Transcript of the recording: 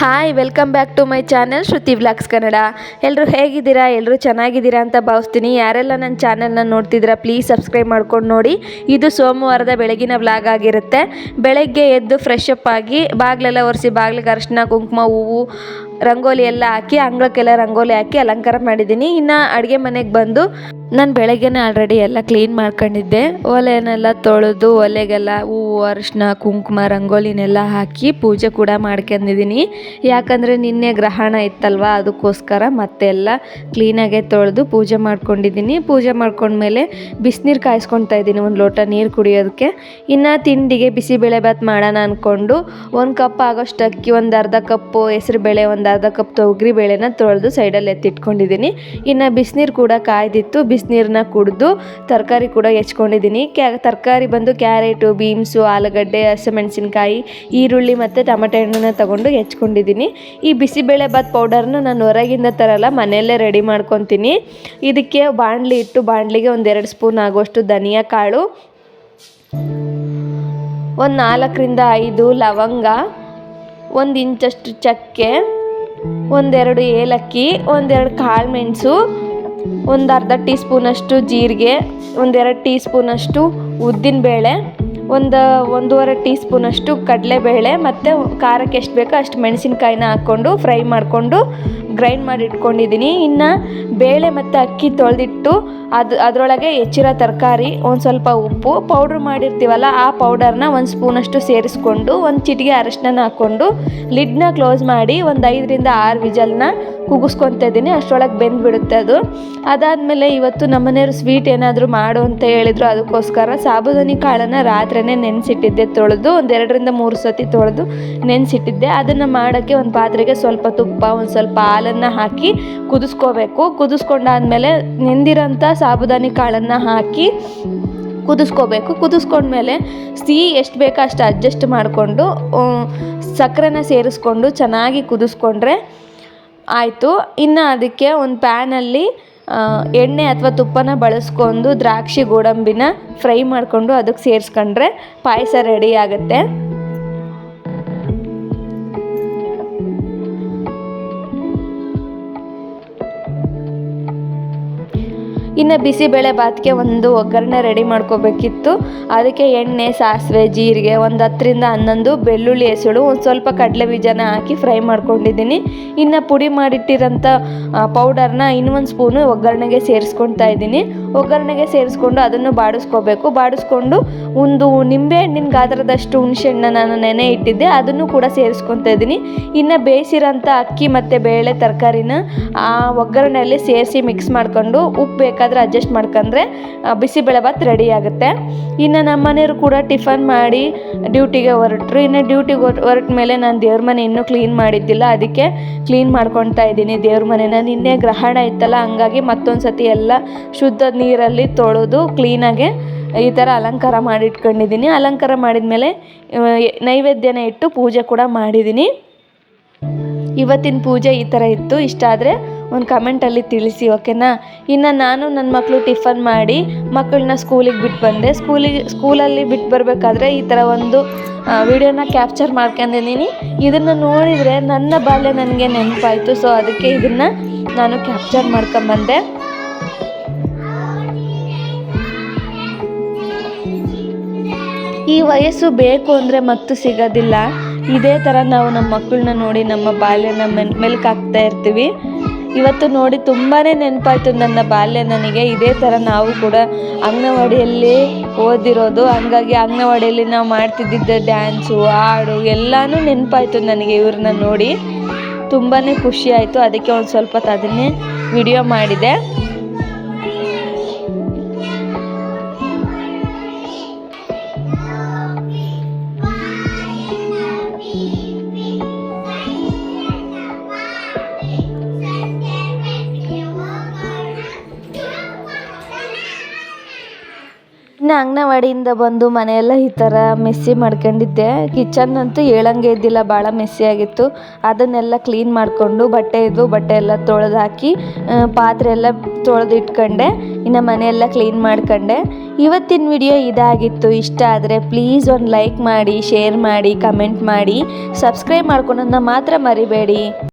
Hi welcome back to my channel Shruti vlogs Kannada ಎಲ್ಲರೂ ಹೇಗಿದ್ದೀರಾ? ಎಲ್ಲರೂ ಚೆನ್ನಾಗಿದ್ದೀರಾ ಅಂತ ಭಾವಿಸ್ತೀನಿ. ಯಾರೆಲ್ಲ ನನ್ನ ಚಾನಲ್ನ ನೋಡ್ತಿದ್ದೀರಾ ಪ್ಲೀಸ್ ಸಬ್ಸ್ಕ್ರೈಬ್ ಮಾಡ್ಕೊಂಡು ನೋಡಿ. ಇದು ಸೋಮವಾರದ ಬೆಳಗಿನ ವ್ಲಾಗ್ ಆಗಿರುತ್ತೆ. ಬೆಳಗ್ಗೆ ಎದ್ದು ಫ್ರೆಶ್ ಅಪ್ ಆಗಿ, ಬಾಗಿಲೆಲ್ಲ ಒರೆಸಿ, ಬಾಗಿಲಿಗೆ ಅರಿಶಿನ ಕುಂಕುಮ, ಹೂವು ರಂಗೋಲಿ ಎಲ್ಲ ಹಾಕಿ, ಅಂಗಳಕ್ಕೆಲ್ಲ ರಂಗೋಲಿ ಹಾಕಿ ಅಲಂಕಾರ ಮಾಡಿದ್ದೀನಿ. ಇನ್ನು ಅಡುಗೆ ಮನೆಗೆ ಬಂದು ನಾನು ಬೆಳಗ್ಗೆನೇ ಆಲ್ರೆಡಿ ಎಲ್ಲ ಕ್ಲೀನ್ ಮಾಡ್ಕೊಂಡಿದ್ದೆ. ಒಲೆನೆಲ್ಲ ತೊಳೆದು, ಒಲೆಗೆಲ್ಲ ಹೂವು ಅರಿಶಿನ ಕುಂಕುಮ, ರಂಗೋಲಿನೆಲ್ಲ ಹಾಕಿ ಪೂಜೆ ಕೂಡ ಮಾಡ್ಕೊಂಡಿದ್ದೀನಿ. ಯಾಕಂದರೆ ನಿನ್ನೆ ಗ್ರಹಣ ಇತ್ತಲ್ವ, ಅದಕ್ಕೋಸ್ಕರ ಮತ್ತೆಲ್ಲ ಕ್ಲೀನಾಗೆ ತೊಳೆದು ಪೂಜೆ ಮಾಡ್ಕೊಂಡಿದ್ದೀನಿ. ಪೂಜೆ ಮಾಡ್ಕೊಂಡ್ಮೇಲೆ ಬಿಸಿನೀರು ಕಾಯಿಸ್ಕೊಳ್ತಾ ಇದ್ದೀನಿ, ಒಂದು ಲೋಟ ನೀರು ಕುಡಿಯೋದಕ್ಕೆ. ಇನ್ನು ತಿಂಡಿಗೆ ಬಿಸಿಬೇಳೆಭಾತ್ ಮಾಡೋಣ ಅಂದ್ಕೊಂಡು ಒಂದು ಕಪ್ ಆಗೋಷ್ಟು ಅಕ್ಕಿ ಒಂದು ಅರ್ಧ ಕಪ್ಪು ಹೆಸರುಬೇಳೆ ಒಂದು ಅರ್ಧ ಕಪ್ ತೊಗರಿ ಬೇಳೆನ ತೊಳೆದು ಸೈಡಲ್ಲಿ ಎತ್ತಿಟ್ಕೊಂಡಿದ್ದೀನಿ. ಇನ್ನು ಬಿಸಿನೀರು ಕೂಡ ಕಾಯ್ದಿತ್ತು. ಬಿಸಿನೀರನ್ನ ಕುಡಿದು ತರಕಾರಿ ಕೂಡ ಹೆಚ್ಕೊಂಡಿದ್ದೀನಿ. ಕ್ಯಾ, ತರಕಾರಿ ಬಂದು ಕ್ಯಾರೆಟು, ಬೀನ್ಸು, ಆಲೂಗಡ್ಡೆ, ಹಸಿಮೆಣಸಿನ್ಕಾಯಿ, ಈರುಳ್ಳಿ ಮತ್ತು ಟೊಮೆಟೊ ಹಣ್ಣನ್ನು ತೊಗೊಂಡು ಹೆಚ್ಕೊಂಡಿದ್ದೀನಿ. ಈ ಬಿಸಿಬೇಳೆ ಬಾತ್ ಪೌಡರ್ನ ನಾನು ಹೊರಗಿಂದ ತರಲ್ಲ, ಮನೆಯಲ್ಲೇ ರೆಡಿ ಮಾಡ್ಕೊತೀನಿ. ಇದಕ್ಕೆ ಬಾಣಲಿ ಇಟ್ಟು ಬಾಣಲಿಗೆ ಒಂದೆರಡು ಸ್ಪೂನ್ ಆಗುವಷ್ಟು ಧನಿಯಾ ಕಾಳು, ಒಂದು ನಾಲ್ಕರಿಂದ ಐದು ಲವಂಗ, ಒಂದು ಇಂಚಷ್ಟು ಚಕ್ಕೆ ಒಂದೆರಡು ಏಲಕ್ಕಿ, ಒಂದೆರಡು ಕಾಳು ಮೆಣಸು, ಒಂದು ಅರ್ಧ ಟೀ ಸ್ಪೂನಷ್ಟು ಜೀರಿಗೆ, ಒಂದೆರಡು ಟೀ ಸ್ಪೂನಷ್ಟು ಉದ್ದಿನಬೇಳೆ ಒಂದು ಒಂದೂವರೆ ಟೀ ಸ್ಪೂನಷ್ಟು ಕಡಲೆಬೇಳೆ ಮತ್ತು ಖಾರಕ್ಕೆ ಎಷ್ಟು ಬೇಕೋ ಅಷ್ಟು ಮೆಣಸಿನ್ಕಾಯಿನ ಹಾಕ್ಕೊಂಡು, ಫ್ರೈ ಮಾಡಿಕೊಂಡು ಗ್ರೈಂಡ್ ಮಾಡಿ ಇಟ್ಕೊಂಡಿದ್ದೀನಿ. ಇನ್ನು ಬೇಳೆ ಮತ್ತು ಅಕ್ಕಿ ತೊಳೆದಿಟ್ಟು ಅದು, ಅದರೊಳಗೆ ಹೆಚ್ಚಿರೋ ತರಕಾರಿ, ಒಂದು ಸ್ವಲ್ಪ ಉಪ್ಪು ಪೌಡ್ರ್ ಮಾಡಿರ್ತೀವಲ್ಲ ಆ ಪೌಡರ್ನ ಒಂದು ಸ್ಪೂನಷ್ಟು ಸೇರಿಸ್ಕೊಂಡು, ಒಂದು ಚಿಟಿಗೆ ಅರಶಿನ ಹಾಕ್ಕೊಂಡು ಲಿಡ್ನ ಕ್ಲೋಸ್ ಮಾಡಿ ಒಂದು ಐದರಿಂದ ಆರು ವಿಜಲ್ನ ಕೂಗಿಸ್ಕೊತಾ ಇದ್ದೀನಿ. ಅಷ್ಟರೊಳಗೆ ಬೆಂದ್ಬಿಡುತ್ತೆ ಅದು. ಅದಾದಮೇಲೆ ಇವತ್ತು ನಮ್ಮನೆಯವರು ಸ್ವೀಟ್ ಏನಾದರೂ ಮಾಡು ಅಂತ ಹೇಳಿದ್ರು, ಅದಕ್ಕೋಸ್ಕರ ಸಾಬುದಾನಿ ಕಾಳನ್ನು ರಾತ್ರಿನೇ ನೆನೆಸಿಟ್ಟಿದ್ದೆ ತೊಳೆದು, ಒಂದು ಎರಡರಿಂದ ಮೂರು ಸತಿ ತೊಳೆದು ನೆನೆಸಿಟ್ಟಿದ್ದೆ. ಅದನ್ನು ಮಾಡೋಕ್ಕೆ ಒಂದು ಪಾತ್ರೆಗೆ ಸ್ವಲ್ಪ ತುಪ್ಪ, ಒಂದು ಸ್ವಲ್ಪ ಹಾಲನ್ನು ಹಾಕಿ ಕುದಿಸ್ಕೋಬೇಕು. ಕುದಿಸ್ಕೊಂಡಾದ್ಮೇಲೆ ನೆಂದಿರೋಂಥ ಸಾಬುದಾನಿ ಕಾಳನ್ನು ಹಾಕಿ ಕುದಿಸ್ಕೋಬೇಕು. ಕುದಿಸ್ಕೊಂಡ್ಮೇಲೆ ಸಿಹಿ ಎಷ್ಟು ಬೇಕೋ ಅಷ್ಟು ಅಡ್ಜಸ್ಟ್ ಮಾಡಿಕೊಂಡು ಸಕ್ಕರೆನ ಸೇರಿಸ್ಕೊಂಡು ಚೆನ್ನಾಗಿ ಕುದಿಸ್ಕೊಂಡ್ರೆ ಆಯಿತು. ಇನ್ನು ಅದಕ್ಕೆ ಒಂದು ಪ್ಯಾನಲ್ಲಿ ಎಣ್ಣೆ ಅಥವಾ ತುಪ್ಪನ ಬಳಸ್ಕೊಂಡು ದ್ರಾಕ್ಷಿ ಗೋಡಂಬಿನ ಫ್ರೈ ಮಾಡಿಕೊಂಡು ಅದಕ್ಕೆ ಸೇರಿಸ್ಕೊಂಡ್ರೆ ಪಾಯಸ ರೆಡಿ ಆಗುತ್ತೆ. ಇನ್ನು ಬಿಸಿಬೇಳೆ ಭಾತ್ಗೆ ಒಂದು ಒಗ್ಗರಣೆ ರೆಡಿ ಮಾಡ್ಕೋಬೇಕಿತ್ತು. ಅದಕ್ಕೆ ಎಣ್ಣೆ, ಸಾಸಿವೆ, ಜೀರಿಗೆ ಒಂದು ಹತ್ತರಿಂದ ಹನ್ನೊಂದು, ಬೆಳ್ಳುಳ್ಳಿ, ಹೆಸಳು, ಒಂದು ಸ್ವಲ್ಪ ಕಡಲೆ ಬೀಜನ ಹಾಕಿ ಫ್ರೈ ಮಾಡ್ಕೊಂಡಿದ್ದೀನಿ. ಇನ್ನು ಪುಡಿ ಮಾಡಿಟ್ಟಿರೋಂಥ ಪೌಡರ್ನ ಇನ್ನೊಂದು ಸ್ಪೂನು ಒಗ್ಗರಣೆಗೆ ಸೇರಿಸ್ಕೊಳ್ತಾ ಇದ್ದೀನಿ. ಒಗ್ಗರಣೆಗೆ ಸೇರಿಸ್ಕೊಂಡು ಅದನ್ನು ಬಾಡಿಸ್ಕೋಬೇಕು. ಬಾಡಿಸ್ಕೊಂಡು ಒಂದು ನಿಂಬೆ ಹಣ್ಣಿನ ಗಾತ್ರದಷ್ಟು ಹುಣಸೆಹಣ್ಣು ನಾನು ನೆನೆ ಇಟ್ಟಿದ್ದೆ. ಅದನ್ನು ಕೂಡ ಸೇರಿಸ್ಕೊತಾ ಇದ್ದೀನಿ. ಇನ್ನು ಬೇಯಿಸಿರೋಂಥ ಅಕ್ಕಿ ಮತ್ತು ಬೇಳೆ ತರಕಾರಿನ ಆ ಒಗ್ಗರಣೆಯಲ್ಲಿ ಸೇರಿಸಿ ಮಿಕ್ಸ್ ಮಾಡ್ಕೊಂಡು ಉಪ್ಪು ಬೇಕಾದರೆ ಅಡ್ಜಸ್ಟ್ ಮಾಡ್ಕೊಂಡ್ರೆ ಬಿಸಿಬೇಳೆ ಭಾತ್ ರೆಡಿ ಆಗುತ್ತೆ. ಇನ್ನು ನಮ್ಮ ಮನೆಯವರು ಕೂಡ ಟಿಫನ್ ಮಾಡಿ ಡ್ಯೂಟಿಗೆ ಹೊರಟ್ರು. ಇನ್ನು ಡ್ಯೂಟಿಗೆ ಹೊರಟ ಮೇಲೆ ನಾನು ದೇವ್ರ ಮನೆ ಇನ್ನೂ ಕ್ಲೀನ್ ಮಾಡಿದ್ದಿಲ್ಲ. ಅದಕ್ಕೆ ಕ್ಲೀನ್ ಮಾಡ್ಕೊತಾ ಇದ್ದೀನಿ ದೇವ್ರ ಮನೆನ ನಿನ್ನೆ ಗ್ರಹಣ ಇತ್ತಲ್ಲ, ಹಂಗಾಗಿ ಮತ್ತೊಂದು ಸತಿ ಎಲ್ಲ ಶುದ್ಧ ನೀರಲ್ಲಿ ತೊಳೆದು ಕ್ಲೀನಾಗೆ ಈ ಥರ ಅಲಂಕಾರ ಮಾಡಿ ಇಟ್ಕೊಂಡಿದ್ದೀನಿ ಅಲಂಕಾರ ಮಾಡಿದ್ಮೇಲೆ ನೈವೇದ್ಯನ ಇಟ್ಟು ಪೂಜೆ ಕೂಡ ಮಾಡಿದ್ದೀನಿ. ಇವತ್ತಿನ ಪೂಜೆ ಈ ಥರ ಇತ್ತು. ಇಷ್ಟ ಆದರೆ ಒಂದು ಕಮೆಂಟಲ್ಲಿ ತಿಳಿಸಿ ಓಕೆನಾ ಇನ್ನು ನಾನು ನನ್ನ ಮಕ್ಕಳು ಟಿಫನ್ ಮಾಡಿ ಮಕ್ಕಳನ್ನ ಸ್ಕೂಲಿಗೆ ಬಿಟ್ಟು ಬಂದೆ. ಸ್ಕೂಲಿಗೆ ಸ್ಕೂಲಲ್ಲಿ ಬಿಟ್ಟು ಬರಬೇಕಾದ್ರೆ ಈ ಥರ ಒಂದು ವಿಡಿಯೋನ ಕ್ಯಾಪ್ಚರ್ ಮಾಡ್ಕೊಂಡಿದ್ದೀನಿ. ಇದನ್ನು ನೋಡಿದರೆ ನನ್ನ ಬಾಲ್ಯ ನನಗೆ ನೆನಪಾಯಿತು. ಸೊ ಅದಕ್ಕೆ ಇದನ್ನು ನಾನು ಕ್ಯಾಪ್ಚರ್ ಮಾಡ್ಕೊಂಬಂದೆ ಈ ವಯಸ್ಸು ಬೇಕು ಅಂದರೆ ಮತ್ತು ಸಿಗೋದಿಲ್ಲ. ಇದೇ ಥರ ನಾವು ನಮ್ಮ ಮಕ್ಕಳನ್ನ ನೋಡಿ ನಮ್ಮ ಬಾಲ್ಯನ ಮೆಲ್ ಮೆಲ್ಕಾಕ್ತಾ ಇರ್ತೀವಿ. ಇವತ್ತು ನೋಡಿ ತುಂಬಾ ನೆನಪಾಯ್ತು ನನ್ನ ಬಾಲ್ಯ ನನಗೆ. ಇದೇ ಥರ ನಾವು ಕೂಡ ಅಂಗನವಾಡಿಯಲ್ಲಿ ಓದಿರೋದು. ಹಂಗಾಗಿ ಅಂಗನವಾಡಿಯಲ್ಲಿ ನಾವು ಮಾಡ್ತಿದ್ದಿದ್ದ ಡ್ಯಾನ್ಸು, ಹಾಡು ಎಲ್ಲನೂ ನೆನಪಾಯ್ತು ನನಗೆ ಇವ್ರನ್ನ ನೋಡಿ. ತುಂಬಾ ಖುಷಿಯಾಯಿತು ಅದಕ್ಕೆ ಒಂದು ಸ್ವಲ್ಪ ಅದನ್ನೇ ವಿಡಿಯೋ ಮಾಡಿದೆ. ಇನ್ನು ಅಂಗನವಾಡಿಯಿಂದ ಬಂದು ಮನೆಯೆಲ್ಲ ಈ ಥರ ಮೆಸ್ಸಿ ಮಾಡ್ಕೊಂಡಿದ್ದೆ. ಕಿಚನ್ ಅಂತೂ ಹೇಳಂಗೆ ಇದ್ದಿಲ್ಲ, ಭಾಳ ಮೆಸ್ಸಿ ಆಗಿತ್ತು. ಅದನ್ನೆಲ್ಲ ಕ್ಲೀನ್ ಮಾಡಿಕೊಂಡು ಬಟ್ಟೆ ಇದ್ದು ಬಟ್ಟೆ ಎಲ್ಲ ತೊಳೆದು ಪಾತ್ರೆ ಎಲ್ಲ ತೊಳೆದು ಇಟ್ಕೊಂಡೆ ಇನ್ನು ಮನೆಯೆಲ್ಲ ಕ್ಲೀನ್ ಮಾಡ್ಕೊಂಡೆ. ಇವತ್ತಿನ ವಿಡಿಯೋ ಇದಾಗಿತ್ತು. ಇಷ್ಟ ಆದರೆ ಪ್ಲೀಸ್ ಒಂದು ಲೈಕ್ ಮಾಡಿ ಶೇರ್ ಮಾಡಿ ಕಮೆಂಟ್ ಮಾಡಿ. ಸಬ್ಸ್ಕ್ರೈಬ್ ಮಾಡ್ಕೊಳೋದನ್ನ ಮಾತ್ರ ಮರಿಬೇಡಿ.